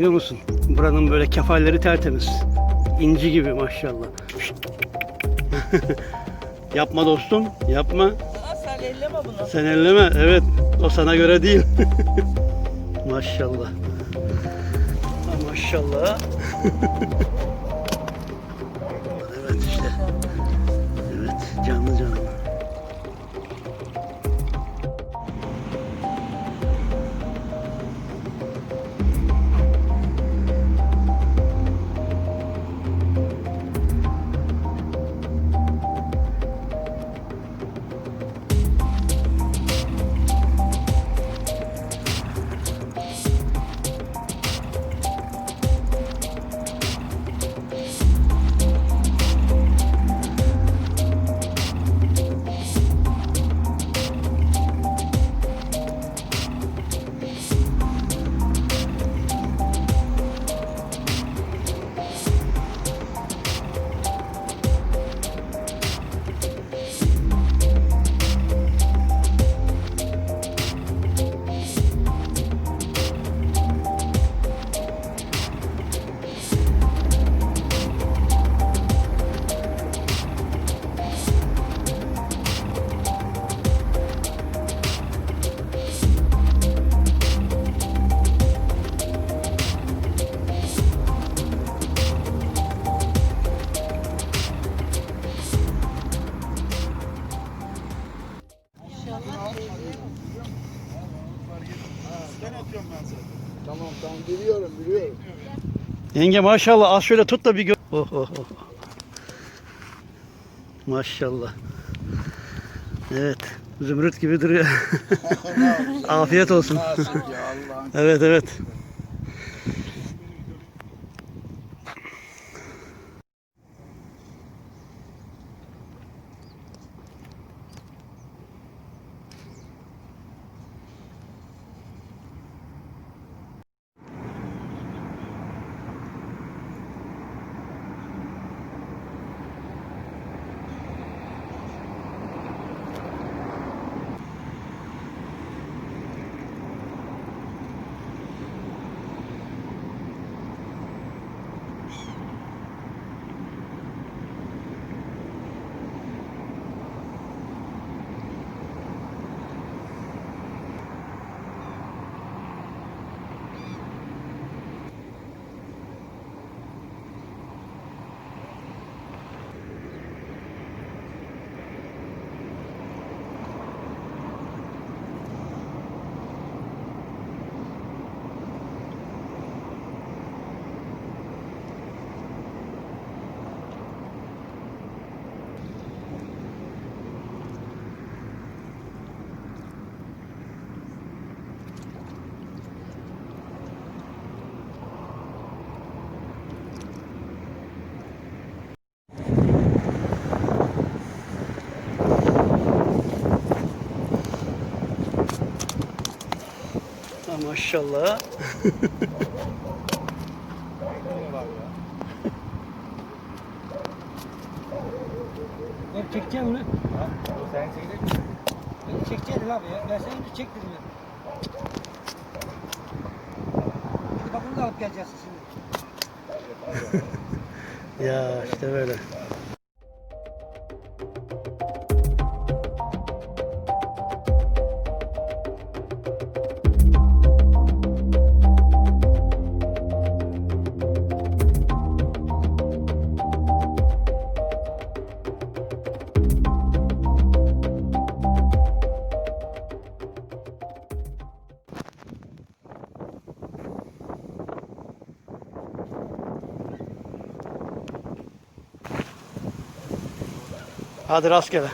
Görüyor musun? Buranın böyle kefalleri tertemiz. İnci gibi maşallah. Yapma dostum, yapma. Aa, sen elleme bunu. Sen elleme. Evet, o sana göre değil. maşallah. Maşallah. evet işte. Evet, canlı canlı. Yenge maşallah az şöyle tut da bir gör. Oh oh oh. Maşallah. Evet. Zümrüt gibi duruyor. Afiyet olsun. Evet evet. Ha, maşallah. Ben çekeceğim onu. Sen çekecek misin? Ben çekeceğim abi ya. Ben seni bir çek dedim ya. Hadi bak bunu da alıp geleceğiz şimdi. Ya işte böyle. Hadi rastgele.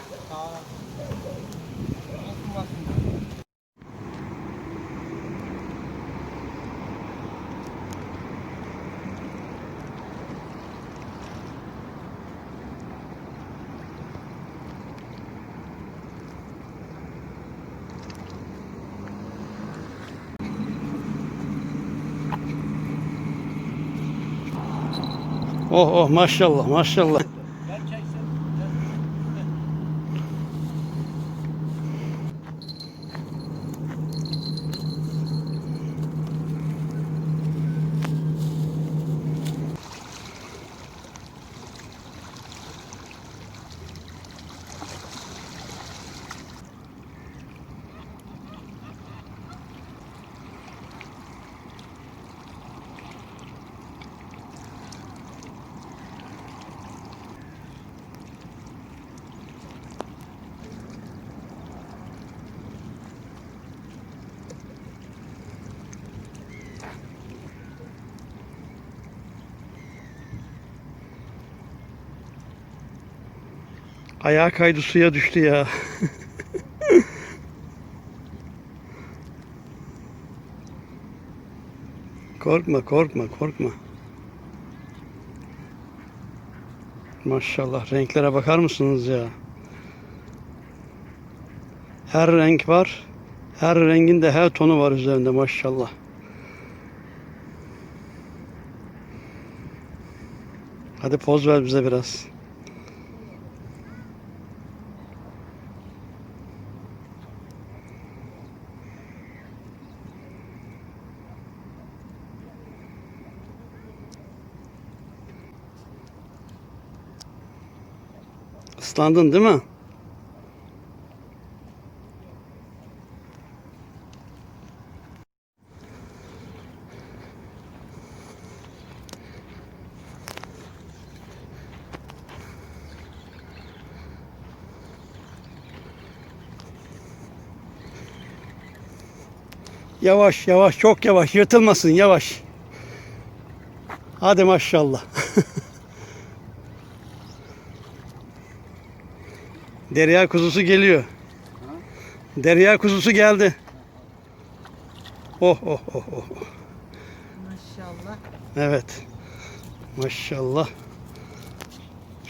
Oh oh maşallah maşallah. Ayağı kaydı suya düştü ya. korkma korkma korkma. Maşallah renklere bakar mısınız ya? Her renk var. Her rengin de her tonu var üzerinde maşallah. Hadi poz ver bize biraz. Islandın değil mi? Yavaş yavaş çok yavaş yırtılmasın yavaş. Hadi maşallah. Derya kuzusu geliyor. Derya kuzusu geldi. Oh oh oh oh. Maşallah. Evet. Maşallah.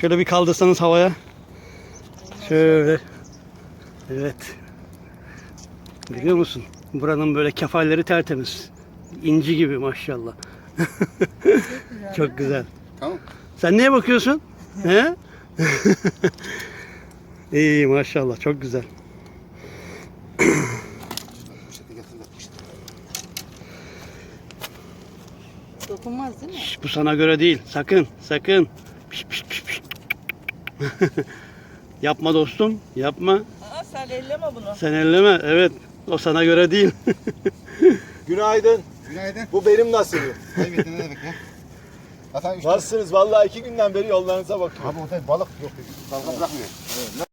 Şöyle bir kaldırsanız havaya. Şöyle. Evet. Biliyor musun? Buranın böyle kefalleri tertemiz. İnci gibi maşallah. Çok güzel. Tamam. Sen neye bakıyorsun? He? İyi maşallah çok güzel. Dokunmaz değil mi? Şş, bu sana göre değil. Sakın, sakın. Piş, piş, piş, piş. yapma dostum, yapma. Aa, sen elleme bunu. Sen elleme. Evet, o sana göre değil. Günaydın. Günaydın. Bu benim nasibim. Evet ne demek ya? Zaten üç Nasılsınız? Vallahi iki günden beri yollarınıza bakıyorum. Abi orada balık yok. Dalga bırakmıyor. Evet,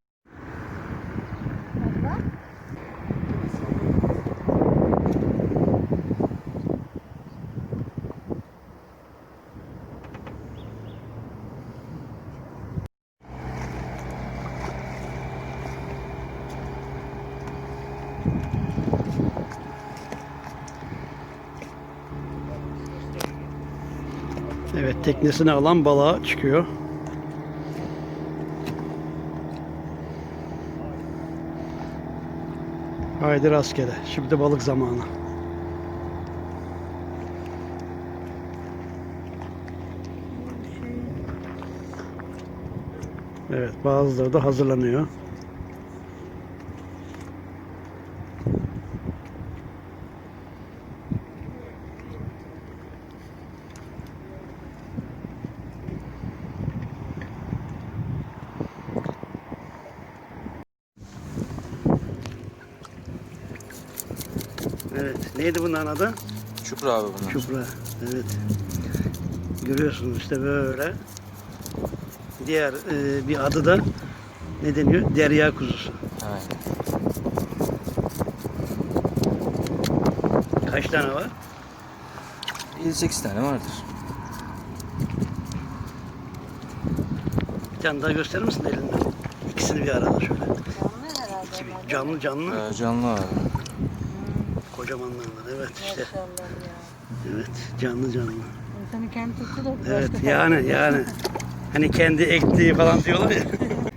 teknesine alan balığa çıkıyor. Haydi rastgele. Şimdi balık zamanı. Evet, bazıları da hazırlanıyor. Evet, neydi bunların adı? Çupra abi bunlar. Çupra. Evet. Görüyorsunuz işte böyle. Diğer e, bir adı da ne deniyor? Derya kuzusu. Aynen. Kaç tane var? 7-8 tane vardır. Bir tane daha gösterir misin elinde? İkisini bir arada şöyle. Canlı herhalde. İki, canlı canlı. Ee, canlı abi. Kocamanlar var. Evet işte. Maşallah ya. Evet canlı canlı. İnsanın kendi tuttu da. Evet yani yani. Hani kendi ektiği falan diyorlar ya.